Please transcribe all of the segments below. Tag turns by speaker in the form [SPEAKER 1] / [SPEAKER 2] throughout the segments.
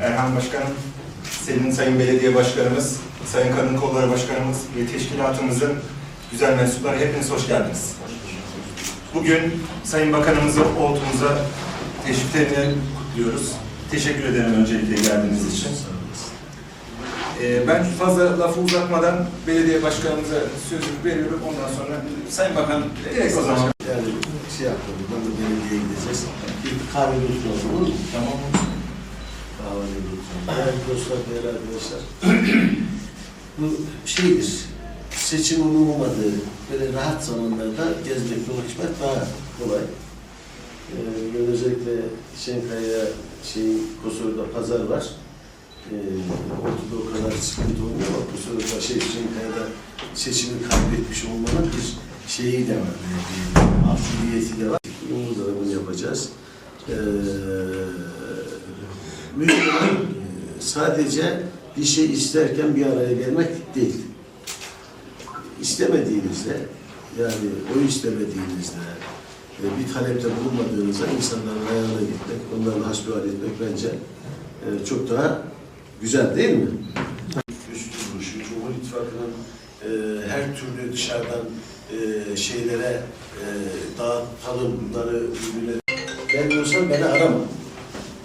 [SPEAKER 1] Erhan Başkanım, Selin Sayın Belediye Başkanımız, Sayın Kadın Kolları Başkanımız ve teşkilatımızın güzel mensupları hepiniz hoş geldiniz. Bugün Sayın Bakanımızı Oltu'muza teşriflerini kutluyoruz. Teşekkür ederim öncelikle geldiğiniz için. Ee, ben fazla lafı uzatmadan belediye başkanımıza sözü veriyorum. Ondan sonra Sayın Bakan direkt o zaman.
[SPEAKER 2] Yani şey yapalım, buradan da belediyeye gideceğiz. Bir kahvede oturalım, olur mu?
[SPEAKER 1] Tamam.
[SPEAKER 2] Kahvede oturalım. Değerli dostlar, değerli arkadaşlar. Bu şeydir, seçimin olmadığı, böyle rahat zamanlarda gezmek, dolaşmak daha kolay. Özellikle Şenkaya, şey, Kosor'da pazar var. Ee, ortada o kadar sıkıntı olmuyor ama Kosor'da şey, Şenkaya'da seçimi kaybetmiş olmanın bir şeyi de var. Bir mahsuliyeti de var. Umut da bunu yapacağız. Ee, mühim e, sadece bir şey isterken bir araya gelmek değil. İstemediğinizde, yani o istemediğinizde, bir talepte bulunmadığınızda insanların ayağına gitmek, onlarla hasbihal etmek bence e, çok daha güzel değil mi? Üst duruşu, Cumhur İttifakı'nın e, her türlü dışarıdan e, şeylere e, dağıtalım, bunları birbirine... Ben diyorsam beni arama.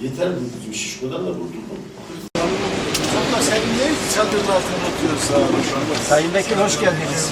[SPEAKER 2] Yeter mi? Bizim şişkodan da kurtuldum. Ama sen niye çadırın altında oturuyorsun?
[SPEAKER 3] Sayın Bekir hoş geldiniz.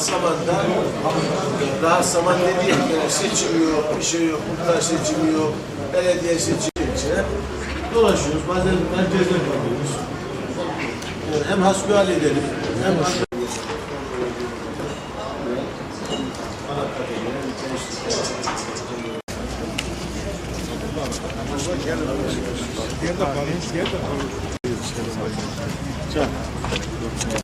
[SPEAKER 2] zamanda daha zaman dediğim yani seçim yok, bir şey yok, muhtar seçimi yok, belediye seçimi için dolaşıyoruz. Bazen merkezde kalıyoruz. Yani hem hasbihal edelim, hem hasbihal Gel de kalın, gel de kalın.